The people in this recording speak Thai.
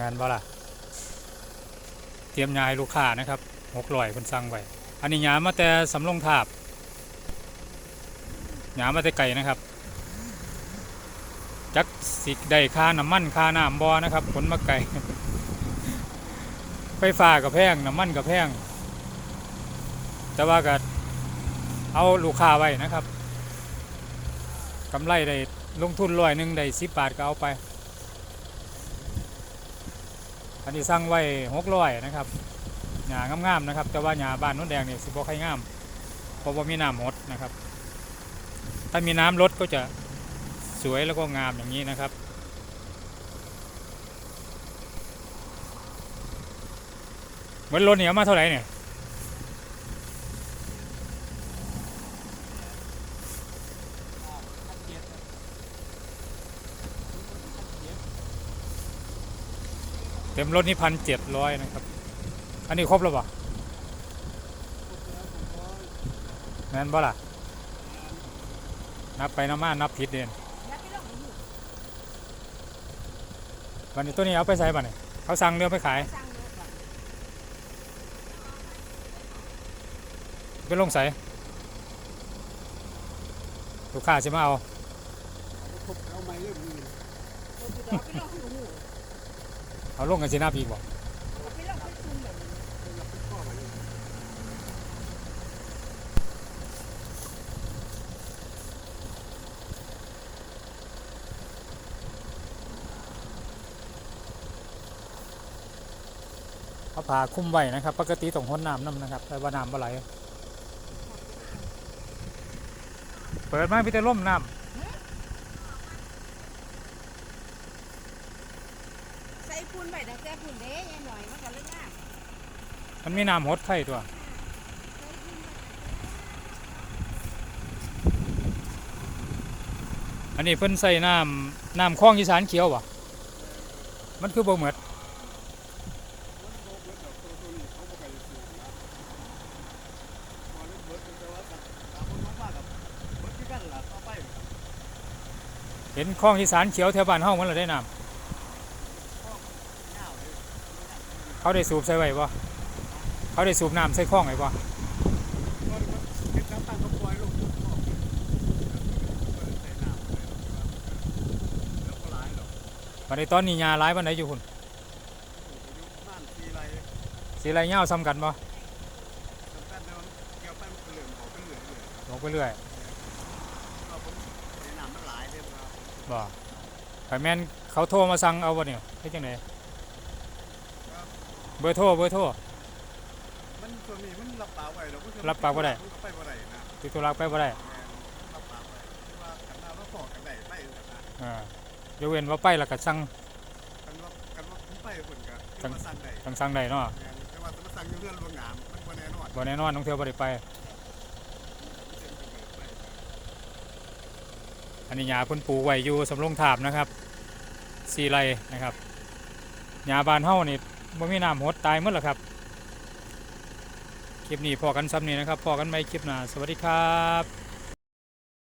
งานบ่ล่ะ เตรียมยาให้ลูกค้านะครับหกร้อยคนสั่งไว้ อันนี้ยามาแต่สำลงทาบยามาแต่ไก่นะครับจักสิได้ค่าน้ำมันค่าน้ำบอนะครับผลมาไก่ไฟฟ้ากับแพงน้ำมันกับแพงแต่ว่าก็เอาลูกค้าไว้นะครับกำไรได้ลงทุนร้อยหนึ่งได้สิบบาทก็เอาไป อันนี้สั่งไว้หกร้อยนะครับหยางามๆนะครับ แต่ว่าหยาบ้านนุ่นแดงเนี่ยสิบ่ค่อยงามเพราะว่ามีน้ำหดนะครับ ถ้ามีน้ำลดก็จะสวยแล้วก็งามอย่างนี้นะครับเหมือนรถเนียมาเท่าไหร่เนี่ย ต็มรถนี่พันเจ็ดร้อยนะครับ อันนี้ครบแล้วปะแม่นบ่ล่ะ นับไปนับมานับผิดเด่นวันนี้ตัวนี้เอาไปใส่บ่เนี่ยเขาสั่งเรือไปขายไปลงใส่ลูกค้าจะมาเอา เอาไม้เริ่มมีเอาลงกันสินับอีกบ่เอาผ่าคลุมไว้นะครับ ปกติต้องห้นน้ำน้ำนะครับแต่ว่าน้ำบ่ไหลเปิดมาพี่แต่ล่มน้ใพุ่นไปตั้งแต่พุ่นเด้ยายหน่อยมันก็เลยงามมันมีน้ำหดไข่ตัวอันนี้เพิ่นใส่น้ำน้ำคลองอีสานเขียววะมันคือบ่เหมือดเห็นคลองอีสานเขียวแถวบ้านเฮามันเละได้น้ำ เขาได้สูบใส่ไว้บ่เขาได้สูบน้ำใส่คลองไว้บ่วันนี้ตอนนี้ยาหลายวันไหนอยู่คุณสีไรเงาซ้ำกันบ่บอกไปเรื่อยบ่ไปแม่นเขาโทรมาสั่งเอาบ่เนี่ยเฮ็ดจังได เบอร์โทรเบอร์โทร มันส่วนนี้มันรับปากไว้เรารับปากบ่ได้ มันก็ไปบ่ได้นะติดธุระไปบ่ได้รับปากไว้ว่ากันหน้าเราขอกันได้ไปกันนะอ่ายกเว้นว่าไปแล้วก็สั่งกันว่ากันว่าผมไปเพิ่นก็จังมาสั่งได้สั่งสั่งได้เนาะแต่ว่าจะมาสั่งอยู่เรื่องลวงน้ำมันบ่แน่นอนบ่แน่นอนน้องเที่ยวบ่ได้ไปอันนี้หญ้าเพิ่นปลูกไว้อยู่สำโรงทาบนะครับสี่ไร่นะครับหญ้าบ้านเฮานี่ บ่มีน้ำหดตายหมดแล้วครับ คลิปนี้พอกันซ้ำนี้นะครับ พอกันไหม่คลิปหน้า สวัสดีครับ